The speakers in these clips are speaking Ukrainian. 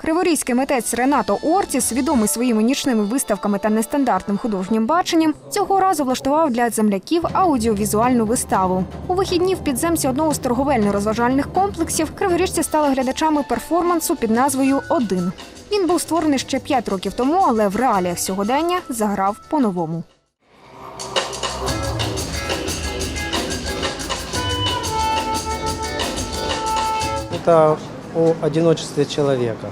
Криворізький митець Ренато Ортіс, відомий своїми нічними виставками та нестандартним художнім баченням, цього разу влаштував для земляків аудіовізуальну виставу. У вихідні в підземці одного з торговельно-розважальних комплексів криворіжці стали глядачами перформансу під назвою Один. Він був створений ще п'ять років тому, але в реаліях сьогодення заграв по-новому. Это о одиночестве человека,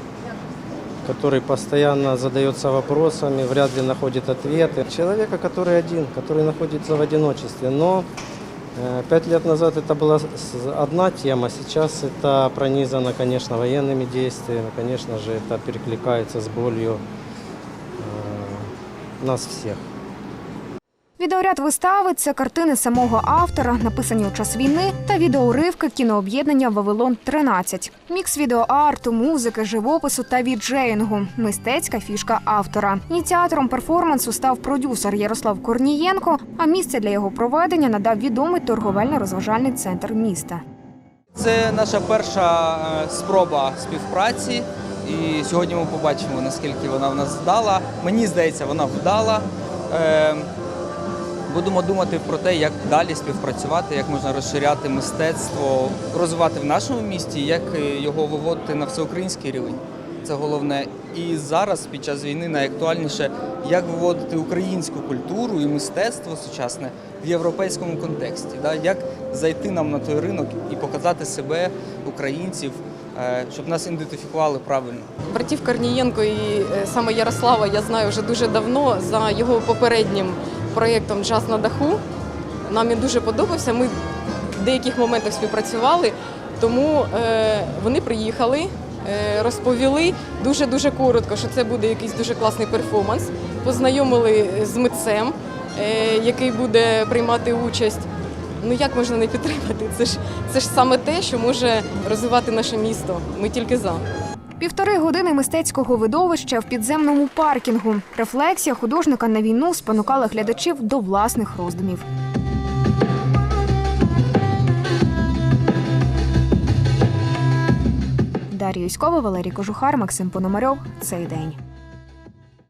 который постоянно задается вопросами, вряд ли находит ответы. Человека, который один, который находится в одиночестве. Но э, пять лет назад это была с- одна тема, сейчас это пронизано, конечно, военными действиями, конечно же, это перекликается с болью э, нас всех. Відеоряд вистави це картини самого автора, написані у час війни, та відеоуривки кінооб'єднання Вавилон 13 Мікс відеоарту, музики, живопису та віджеїнгу. Мистецька фішка автора. Ініціатором перформансу став продюсер Ярослав Корнієнко. А місце для його проведення надав відомий торговельно-розважальний центр міста. Це наша перша е, спроба співпраці, і сьогодні ми побачимо, наскільки вона в нас вдала. Мені здається, вона вдала. Будемо думати про те, як далі співпрацювати, як можна розширяти мистецтво, розвивати в нашому місті, як е, його виводити на всеукраїнський рівень. Це головне. І зараз, під час війни, найактуальніше, як виводити українську культуру і мистецтво сучасне в європейському контексті. Як зайти нам на той ринок і показати себе, українців, е, щоб нас ідентифікували правильно. Братів Корнієнко і е, саме Ярослава я знаю вже дуже давно за його попереднім проєктом Джаз на даху. Нам він дуже подобався. Ми в деяких моментах співпрацювали, тому е, вони приїхали, е, розповіли дуже дуже коротко, що це буде якийсь дуже класний перформанс. Познайомили з митцем, е, який буде приймати участь. Ну як можна не підтримати? Це ж це ж саме те, що може розвивати наше місто. Ми тільки за. Півтори години мистецького видовища в підземному паркінгу. Рефлексія художника на війну спонукала глядачів до власних роздумів. Дар'я Юськова, Валерій Кожухар, Максим Пономарьов. Цей день.